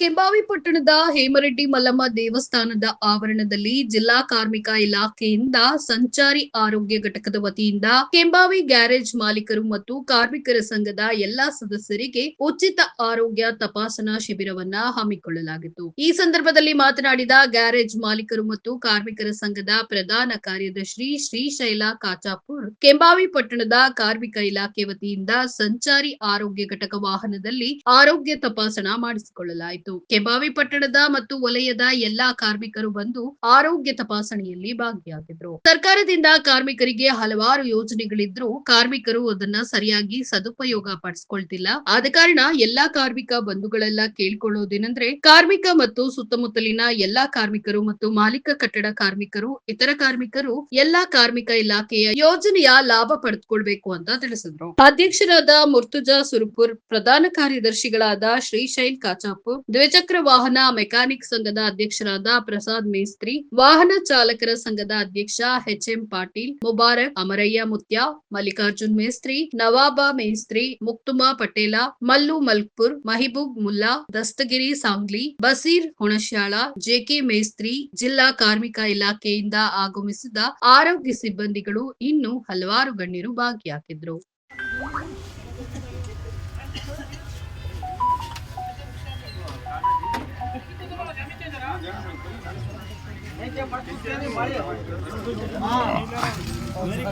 ಕೆಂಬಾವಿ ಪಟ್ಟಣದ ಹೇಮರೆಡ್ಡಿ ಮಲ್ಲಮ್ಮ ದೇವಸ್ಥಾನದ ಆವರಣದಲ್ಲಿ ಜಿಲ್ಲಾ ಕಾರ್ಮಿಕ ಇಲಾಖೆಯಿಂದ ಸಂಚಾರಿ ಆರೋಗ್ಯ ಘಟಕದ ವತಿಯಿಂದ ಕೆಂಬಾವಿ ಗ್ಯಾರೇಜ್ ಮಾಲೀಕರು ಮತ್ತು ಕಾರ್ಮಿಕರ ಸಂಘದ ಎಲ್ಲಾ ಸದಸ್ಯರಿಗೆ ಉಚಿತ ಆರೋಗ್ಯ ತಪಾಸಣಾ ಶಿಬಿರವನ್ನ ಹಮ್ಮಿಕೊಳ್ಳಲಾಗಿತ್ತು. ಈ ಸಂದರ್ಭದಲ್ಲಿ ಮಾತನಾಡಿದ ಗ್ಯಾರೇಜ್ ಮಾಲೀಕರು ಮತ್ತು ಕಾರ್ಮಿಕರ ಸಂಘದ ಪ್ರಧಾನ ಕಾರ್ಯದರ್ಶಿ ಶ್ರೀಶೈಲ ಕಾಚಾಪುರ್, ಕೆಂಬಾವಿ ಪಟ್ಟಣದ ಕಾರ್ಮಿಕ ಇಲಾಖೆ ವತಿಯಿಂದ ಸಂಚಾರಿ ಆರೋಗ್ಯ ಘಟಕ ವಾಹನದಲ್ಲಿ ಆರೋಗ್ಯ ತಪಾಸಣಾ ಮಾಡಿಸಿಕೊಳ್ಳಲಾಯಿತು. ಕೆಂಬಾವಿ ಪಟ್ಟಣದ ಮತ್ತು ವಲಯದ ಎಲ್ಲಾ ಕಾರ್ಮಿಕರು ಬಂದು ಆರೋಗ್ಯ ತಪಾಸಣೆಯಲ್ಲಿ ಭಾಗಿಯಾಗಿದ್ರು. ಸರ್ಕಾರದಿಂದ ಕಾರ್ಮಿಕರಿಗೆ ಹಲವಾರು ಯೋಜನೆಗಳಿದ್ರು. ಕಾರ್ಮಿಕರು ಅದನ್ನ ಸರಿಯಾಗಿ ಸದುಪಯೋಗ ಪಡಿಸ್ಕೊಳ್ತಿಲ್ಲ. ಆದ ಕಾರಣ ಎಲ್ಲಾ ಕಾರ್ಮಿಕ ಬಂಧುಗಳೆಲ್ಲ ಕೇಳ್ಕೊಳ್ಳೋದೇನೆಂದ್ರೆ, ಕಾರ್ಮಿಕ ಮತ್ತು ಸುತ್ತಮುತ್ತಲಿನ ಎಲ್ಲಾ ಕಾರ್ಮಿಕರು ಮತ್ತು ಮಾಲೀಕ ಕಟ್ಟಡ ಕಾರ್ಮಿಕರು, ಇತರ ಕಾರ್ಮಿಕರು ಎಲ್ಲಾ ಕಾರ್ಮಿಕ ಇಲಾಖೆಯ ಯೋಜನೆಯ ಲಾಭ ಪಡೆದುಕೊಳ್ಬೇಕು ಅಂತ ತಿಳಿಸಿದ್ರು. ಅಧ್ಯಕ್ಷರಾದ ಮುರ್ತುಜಾ ಸುರ್ಪುರ್, ಪ್ರಧಾನ ಕಾರ್ಯದರ್ಶಿಗಳಾದ ಶ್ರೀಶೈಲ್ ಕಾಚಾಪುರ್ ದ್ವಿಚಕ್ರ ವಾಹನ ಮೆಕ್ಯಾನಿಕ್ ಸಂಘದ ಅಧ್ಯಕ್ಷರಾದ ಪ್ರಸಾದ್ ಮೇಸ್ತ್ರಿ, ವಾಹನ ಚಾಲಕರ ಸಂಘದ ಅಧ್ಯಕ್ಷ H M Patil, Mubarak Amarayya Mutya, Mallikarjun Mestri, Nawab Mestri, Muktuma Patel, Mallu Malkpur, Mahibub Mulla, Dastagiri Sangli, Basir Hunashyal, JK Mestri, ಜಿಲ್ಲಾ ಕಾರ್ಮಿಕ ಇಲಾಖೆಯಿಂದ ಆಗಮಿಸಿದ ಆರೋಗ್ಯ ಸಿಬ್ಬಂದಿಗಳು ಇನ್ನು ಹಲವಾರು ಗಣ್ಯರು ಭಾಗಿಯಾಗಿದ್ರು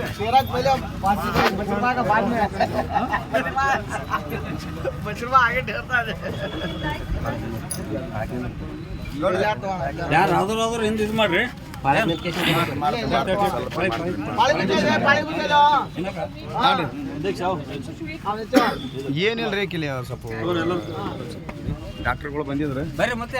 शेरात पहिले मछुआ का बाद में मछुआ आगे ठहरता है ಯಾರು ಆದ್ರೂ ಆದ್ರೂ ಹಿಂದೆ ಇದು ಮಾಡ್ರಿ पानी पीछे पानी पीछे लो ಏನಿಲ್ರಿ ಕಿಲಿ ಸ್ವಲ್ಪ ಡಾಕ್ಟರ್ಗಳು ಬಂದಿದ್ರು ಬರ್ರಿ ಮತ್ತೆ